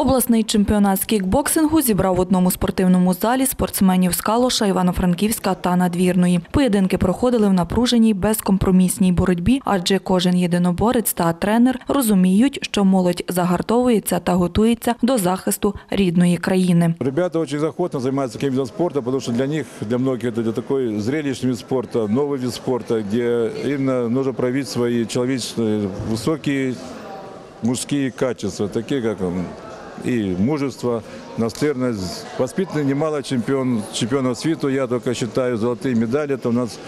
Обласний чемпіонат з кікбоксингу зібрав в одному спортивному залі спортсменів з Калоша, Івано-Франківська та Надвірної. Поєдинки проходили в напруженій безкомпромісній боротьбі, адже кожен єдиноборець та тренер розуміють, що молодь загартовується та готується до захисту рідної країни. Ребята очень охотно занимаются таким видом спорта, потому что для них, для многих это такой зрелищный вид спорта, новый вид спорта, где именно нужно проявить свои человеческие, высокие мужские качества, такие как м, и мужество, настырность. Воспитаны немало чемпион, чемпионов света, я только считаю золотые медали, это у нас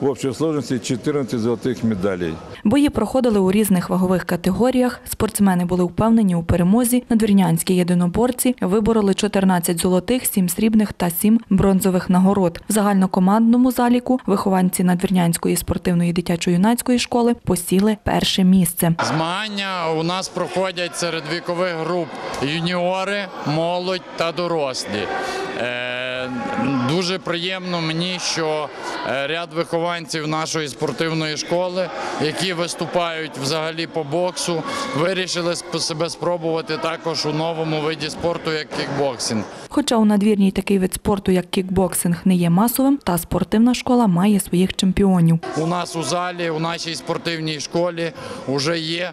в общей сложности 14 золотых медалей. Бої проходили у різних вагових категоріях. Спортсмени були впевнені у перемозі. Надвірнянські єдиноборці вибороли 14 золотих, 7 срібних та 7 бронзових нагород. В загальнокомандному заліку вихованці Надвірнянської спортивної дитячо-юнацької школи посіли перше місце. Змагання у нас проходять серед вікових груп юніори, молодь та дорослі. Дуже приємно мені, що е, ряд вихованців нашої спортивної школи, які виступають взагалі по боксу, вирішили себе спробувати також у новому виді спорту, як кікбоксинг. Хоча у надвірній такий вид спорту, як кікбоксинг, не є масовим, та спортивна школа має своїх чемпіонів. У нас у залі, у нашій спортивній школі вже є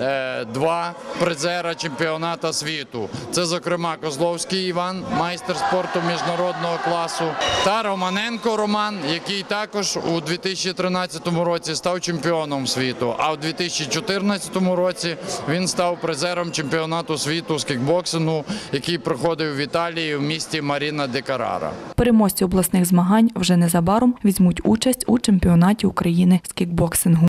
е, два призера чемпіоната світу. Це, зокрема, Козловський Іван, майстер спорту міжнародного класу, та Романенко Роман, який також у 2013 році став чемпіоном світу. А у 2014 році він став призером чемпіонату світу з кікбоксингу, який проходив в Італії в місті Маріна де Карара. Переможці обласних змагань вже незабаром візьмуть участь у чемпіонаті України з кікбоксингу.